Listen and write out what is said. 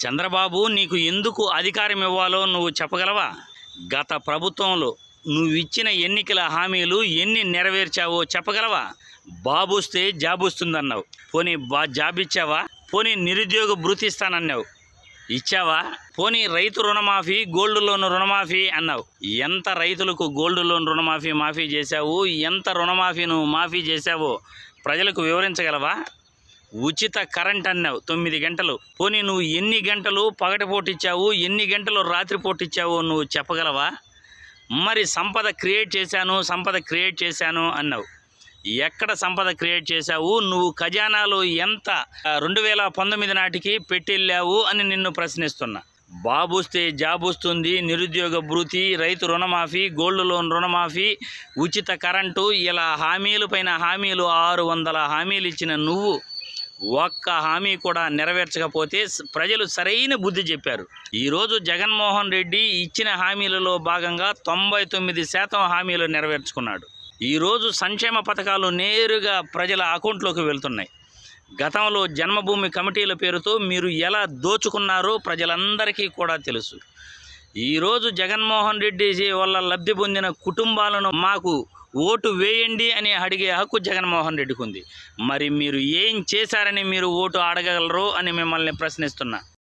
చంద్రబాబు నీకు ఎందుకు అధికారం ఇవ్వాలో నువ్వు చెప్పగలవా? గత ప్రభుత్వంలో నువ్వు ఇచ్చిన ఎన్నికల హామీలు ఎన్ని నెరవేర్చావో చెప్పగలవా? బాబుస్తే జాబ్ వస్తుందన్నావు పోనీ బా జాబ్ ఇచ్చావా పోనీ నిరుద్యోగ భృతి ఇస్తానన్నావు. ఇచ్చావా? పోనీ రైతు రుణమాఫీ గోల్డ్ లోన్ రుణమాఫీ అన్నావు. ఎంత రైతులకు గోల్డ్ లోన్ రుణమాఫీ మాఫీ చేశావు? ఎంత రుణమాఫీ నువ్వు మాఫీ చేశావో ప్రజలకు వివరించగలవా? ఉచిత కరెంట్ అన్నావు. తొమ్మిది గంటలు. పోనీ నువ్వు ఎన్ని గంటలు పగటిపూట ఇచ్చావు ఎన్ని గంటలు రాత్రిపూట ఇచ్చావో నువ్వు చెప్పగలవా? మరి సంపద క్రియేట్ చేశాను సంపద క్రియేట్ చేశాను అన్నావు. ఎక్కడ సంపద క్రియేట్ చేశావు? నువ్వు ఖజానాలో ఎంత రెండు వేల పంతొమ్మిది నాటికి పెట్టెళ్ళావు అని నిన్ను ప్రశ్నిస్తున్నా. బాబుస్తే జాబ్ వస్తుంది నిరుద్యోగ భృతి రైతు రుణమాఫీ గోల్డ్ లోన్ రుణమాఫీ ఉచిత కరెంటు ఇలా హామీలు పైన హామీలు ఆరు వందల హామీలు ఇచ్చిన నువ్వు ఒక్క హామీ కూడా నెరవేర్చకపోతే ప్రజలు సరైన బుద్ధి చెప్పారు. ఈరోజు జగన్మోహన్ రెడ్డి ఇచ్చిన హామీలలో భాగంగా తొంభై తొమ్మిది శాతం హామీలు నెరవేర్చుకున్నాడు. ఈరోజు సంక్షేమ పథకాలు నేరుగా ప్రజల అకౌంట్లోకి వెళ్తున్నాయి. గతంలో జన్మభూమి కమిటీల పేరుతో మీరు ఎలా దోచుకున్నారో ప్రజలందరికీ కూడా తెలుసు. ఈరోజు జగన్మోహన్ రెడ్డి వల్ల లబ్ధి పొందిన కుటుంబాలను మాకు ఓటు వేయండి అని అడిగే హక్కు జగన్మోహన్ రెడ్డికి ఉంది మరి మీరు ఏం చేశారని మీరు ఓటు అడగగలరు అని మిమ్మల్ని ప్రశ్నిస్తున్నా.